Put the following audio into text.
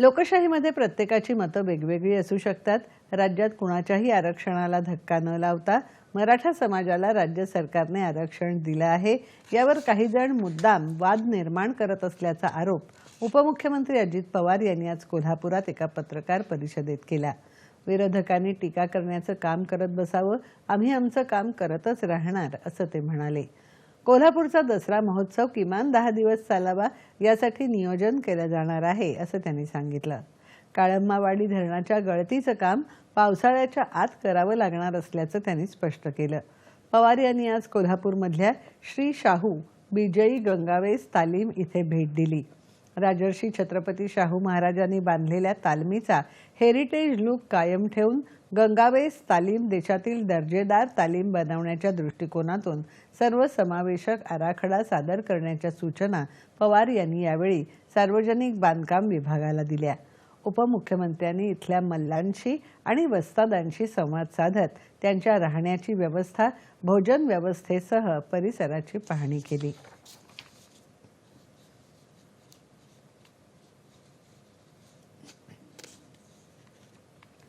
लोकशाहीमध्ये प्रत्येकाची मतं वेगवेगळी असू शकतात. राज्यात कुणाच्याही आरक्षणाला धक्का न लावता मराठा समाजाला राज्य सरकारने आरक्षण दिलं आहे. यावर काही जण मुद्दाम वाद निर्माण करत असल्याचा आरोप उपमुख्यमंत्री अजित पवार यांनी आज कोल्हापुरात एका पत्रकार परिषदेत केला. विरोधकांनी टीका करण्याचं काम करत बसावं. आम्ही आमचं काम करतच राहणार असं ते म्हणाले. कोल्हापूरचा दसरा महोत्सव किमान दहा दिवस चालावा यासाठी नियोजन केलं जाणार आहे असं त्यांनी सांगितलं. काळंबावाडी धरणाच्या गळतीचं काम पावसाळ्याच्या आत करावं लागणार असल्याचं त्यांनी स्पष्ट केलं. पवार यांनी आज कोल्हापूरमधल्या श्री शाहू बिजयी गंगावेस तालीम इथे भेट दिली. राजर्षी छत्रपती शाहू महाराजांनी बांधलेल्या तालमीचा हेरिटेज लूक कायम ठेवून गंगावेस तालीम देशातील दर्जेदार तालीम बनवण्याच्या दृष्टिकोनातून सर्वसमावेशक आराखडा सादर करण्याच्या सूचना पवार यांनी यावेळी सार्वजनिक बांधकाम विभागाला दिल्या. उपमुख्यमंत्र्यांनी इथल्या मल्लांशी आणि वस्तादांशी संवाद साधत त्यांच्या राहण्याची व्यवस्था भोजन व्यवस्थेसह परिसराची पाहणी केली.